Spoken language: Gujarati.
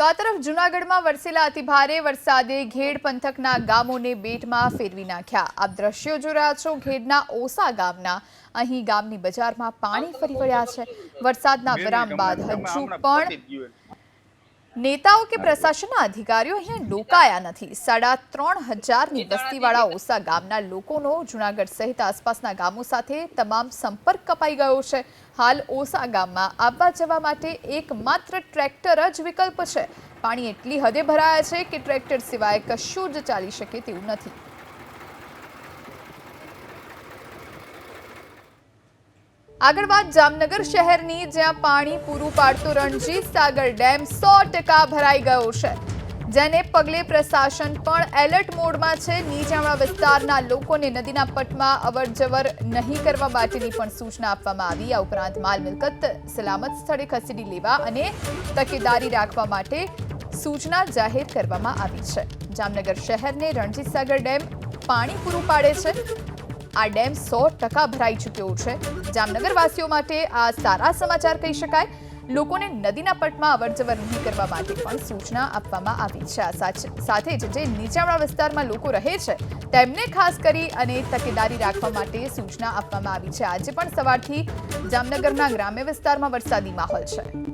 તો આ તરફ જૂનાગઢમાં વરસેલા અતિભારે વરસાદે ઘેડ પંથકના ગામોને બેટમાં ફેરવી નાખ્યા. આપ દ્રશ્યો જોઈ રહ્યા છો, ઘેડના ઓસા ગામના. અહીં ગામની બજારમાં પાણી ફરી વળ્યા છે. વરસાદના વિરામ બાદ હજુ પણ નેતાઓ કે પ્રશાસનના અધિકારીઓ અહીંયા ડોકાયા નથી. સાડા ત્રણ હજારની વસ્તીવાળા ઓસા ગામના લોકોનો જુનાગઢ સહિત આસપાસના ગામો સાથે તમામ સંપર્ક કપાઈ ગયો છે. હાલ ઓસા ગામમાં આવવા જવા માટે એકમાત્ર ટ્રેક્ટર જ વિકલ્પ છે. પાણી એટલી હદે ભરાયા છે કે ટ્રેક્ટર સિવાય કશું જ ચાલી શકે તેવું નથી. આગળ વાત જામનગર શહેરની જ્યાં પાણી પૂરું પાડતો રણજીત સાગર ડેમ સો ટકા ભરાઈ ગયો છે, જેને પગલે પ્રશાસન પણ એલર્ટ મોડમાં છે. નીચાણવા વિસ્તારના લોકોને નદીના પટમાં અવરજવર નહીં કરવા માટેની પણ સૂચના આપવામાં આવી. આ ઉપરાંત માલ મિલકત સલામત સ્થળે ખસેડી લેવા અને તકેદારી રાખવા માટે સૂચના જાહેર કરવામાં આવી છે. જામનગર શહેરને રણજીત સાગર ડેમ પાણી પૂરું પાડે છે. આ ડેમ સો ટકા ભરાઈ ચૂક્યો છે. જામનગરવાસીઓ માટે આ સારા સમાચાર કહી શકાય. લોકોને નદીના પટમાં અવરજવર નહીં કરવા માટે પણ સૂચના આપવામાં આવી છે. આ સાથે જ જે નીચાણવાળા વિસ્તારમાં લોકો રહે છે, તેમને ખાસ કરી અને તકેદારી રાખવા માટે સૂચના આપવામાં આવી છે. આજે પણ સવારથી જામનગરના ગ્રામ્ય વિસ્તારમાં વરસાદી માહોલ છે.